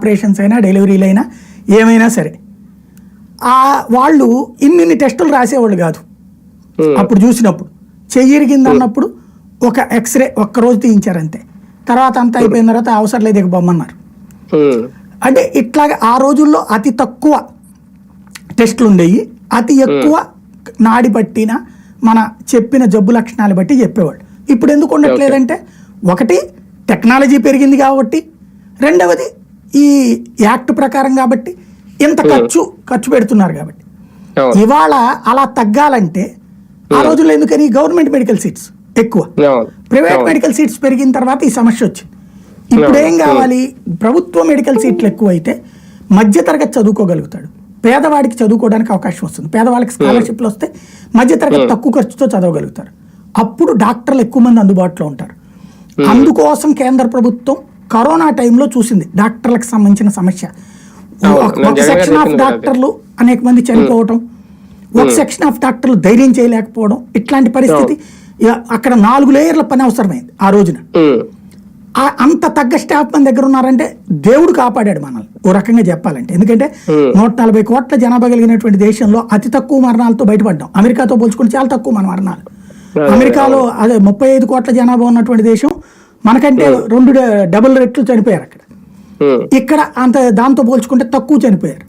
Operations అయినా డెలివరీలు అయినా ఏమైనా సరే. ఆ వాళ్ళు ఇన్నిన్ని టెస్టులు రాసేవాళ్ళు కాదు. అప్పుడు చూసినప్పుడు. చెయ్యి ఇరిగింది అన్నప్పుడు ఒక ఎక్స్రే ఒక్క రోజు తీయించారు అంతే తర్వాత అంతా అయిపోయిన తర్వాత అవసరం లేదు ఇక బొమ్మన్నారు. అంటే ఇట్లాగా ఆ రోజుల్లో అతి తక్కువ టెస్టులు ఉండేవి అతి ఎక్కువ నాడి పట్టిన మన చెప్పిన జబ్బు లక్షణాలు బట్టి చెప్పేవాళ్ళు. ఇప్పుడు ఎందుకు ఉండట్లేదంటే ఒకటి టెక్నాలజీ పెరిగింది కాబట్టి రెండవది ఈ యాక్ట్ ప్రకారం కాబట్టి ఇంత ఖర్చు ఖర్చు పెడుతున్నారు కాబట్టి. ఇవాళ అలా తగ్గాలంటే ఆ రోజుల్లో ఎందుకని గవర్నమెంట్ మెడికల్ సీట్స్ ఎక్కువ. ప్రైవేట్. మెడికల్ సీట్స్ పెరిగిన తర్వాత ఈ సమస్య వచ్చింది. ఇప్పుడు ఏం కావాలి? ప్రభుత్వ మెడికల్ సీట్లు ఎక్కువైతే మధ్యతరగతి చదువుకోగలుగుతాడు. పేదవాడికి చదువుకోవడానికి అవకాశం వస్తుంది. పేదవాళ్ళకి స్కాలర్షిప్లు వస్తే మధ్యతరగతి తక్కువ ఖర్చుతో చదవగలుగుతారు. అప్పుడు డాక్టర్లు ఎక్కువ మంది అందుబాటులో ఉంటారు. అందుకోసం కేంద్ర ప్రభుత్వం కరోనా టైంలో చూసింది డాక్టర్లకు సంబంధించిన సమస్య. ఒక- సెక్షన్ ఆఫ్ డాక్టర్లు అనేక మంది చనిపోవటం ఒక సెక్షన్ ఆఫ్ డాక్టర్లు ధైర్యం చేయలేకపోవడం ఇట్లాంటి పరిస్థితి అక్కడ నాలుగు లేయర్ల పని అవసరమైంది ఆ రోజున. అంత తగ్గ స్టాఫ్ మన దగ్గర ఉన్నారంటే దేవుడు కాపాడాడు మనల్ని. ఓ రకంగా చెప్పాలంటే. ఎందుకంటే. నూట నలభై కోట్ల జనాభా కలిగినటువంటి దేశంలో అతి తక్కువ మరణాలతో బయటపడ్డాం. అమెరికాతో పోల్చుకుంటే చాలా తక్కువ మన మరణాలు. అమెరికాలో అదే ముప్పై ఐదు కోట్ల జనాభా ఉన్నటువంటి దేశం మనకంటే రెండు డబుల్ రెట్లు చనిపోయారు అక్కడ. ఇక్కడ అంత దాంతో పోల్చుకుంటే తక్కువ చనిపోయారు.